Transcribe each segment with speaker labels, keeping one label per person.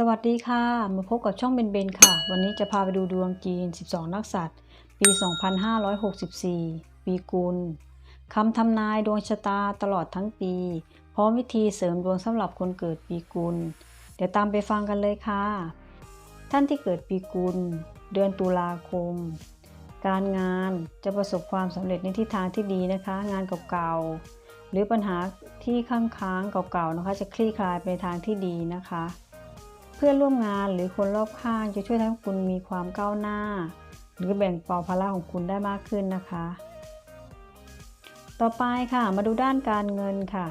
Speaker 1: สวัสดีค่ะ มาพบกับช่องเบนเบนค่ะ วันนี้จะพาไปดูดวงจีน 12 นักษัตริย์ปี 2564 ปีกุลคำทำนายดวงชะตาตลอดทั้งปี พร้อมวิธีเสริมดวงสำหรับคนเกิดปีกุล เดี๋ยวตามไปฟังกันเลยค่ะ ท่านที่เกิดปีกุล เดือนตุลาคม การงานจะประสบความสำเร็จในทิศทางที่ดีนะคะ งานเก่าๆหรือปัญหาที่ค้างค้างๆเก่าๆนะคะ จะคลี่คลายไปในทางที่ดีนะคะ เพื่อนร่วมงานหรือคนรอบข้างจะช่วยทำให้คุณมีความก้าวหน้า หรือแบ่งเบาภาระของคุณได้มากขึ้นนะคะ ต่อไปค่ะมาดูด้านการเงินค่ะ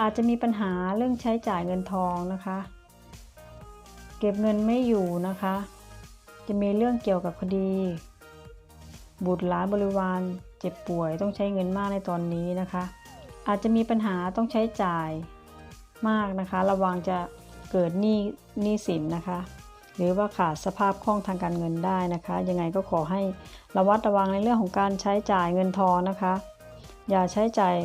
Speaker 1: อาจจะมีปัญหาเรื่องใช้จ่ายเงินทองนะคะ เก็บเงินไม่อยู่นะคะ จะมีเรื่องเกี่ยวกับคดี บุตรหลานบริวารเจ็บป่วยต้องใช้เงินมากในตอนนี้นะคะ อาจจะมีปัญหาต้องใช้จ่ายมากนะคะ ระวังจะ เกิดหนี้หนี้สินนะคะ หรือว่าขาดสภาพคล่องทางการเงินได้นะคะ ยังไงก็ขอให้ระวัดระวังในเรื่องของการใช้จ่ายเงินทองนะคะ อย่าใช้จ่าย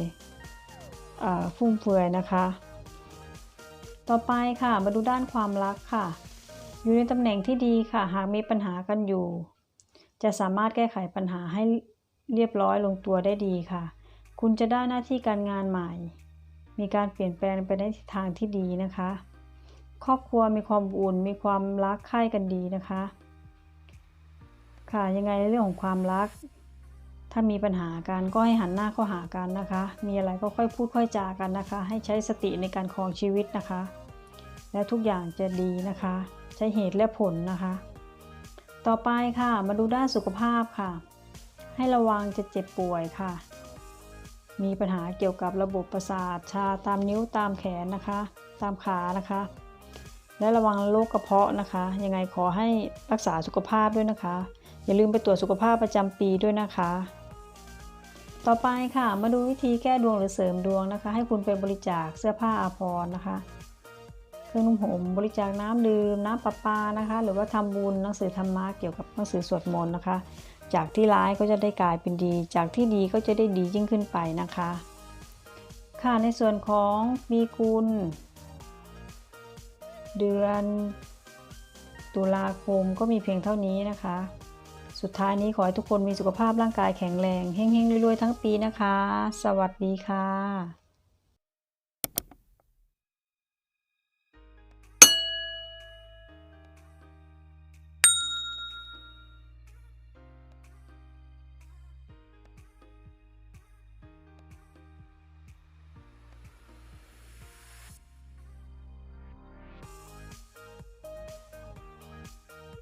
Speaker 1: ฟุ่มเฟือยนะคะ ต่อไปค่ะมาดูด้านความรักค่ะ อยู่ในตำแหน่งที่ดีค่ะ หากมีปัญหากันอยู่ จะสามารถแก้ไขปัญหาให้เรียบร้อยลงตัวได้ดีค่ะ คุณจะได้หน้าที่การงานใหม่ มีการเปลี่ยนแปลงไปในทิศทางที่ดีนะคะ ครอบครัวมีความอบอุ่นมีความรักใคร่กันดีนะคะ ค่ะยังไงในเรื่องของความรัก ถ้ามีปัญหากันก็ให้หันหน้าเข้าหากันนะคะ มีอะไรก็ค่อยพูดค่อยจากันนะคะ ให้ใช้สติในการครองชีวิตนะคะ และทุกอย่างจะดีนะคะ ใช้เหตุและผลนะคะ ต่อไปค่ะมาดูด้านสุขภาพค่ะ ให้ระวังจะเจ็บป่วยค่ะ มีปัญหาเกี่ยวกับระบบประสาทชาตามนิ้วตามแขนนะคะ ตามขานะคะ และระวังโรคกระเพาะนะคะ ยังไงขอให้รักษาสุขภาพด้วยนะคะ อย่าลืมไปตรวจสุขภาพประจำปีด้วยนะคะ ต่อไปค่ะมาดูวิธีแก้ดวงหรือเสริมดวงนะคะ ให้คุณไปบริจาคเสื้อผ้าอาภรณ์นะคะ เครื่องนุ่งห่มบริจาคน้ำดื่มน้ำประปานะคะ หรือว่าทำบุญหนังสือธรรมะเกี่ยวกับหนังสือสวดมนต์นะคะ จากที่ร้ายก็จะได้กลายเป็นดี จากที่ดีก็จะได้ดียิ่งขึ้นไปนะคะ ค่ะในส่วนของปีกุล เดือนตุลาคมก็มีเพียงเท่านี้นะคะ สุดท้ายนี้ขอให้ทุกคนมีสุขภาพร่างกายแข็งแรงเฮ้งๆรวยๆทั้งปีนะคะ สวัสดีค่ะ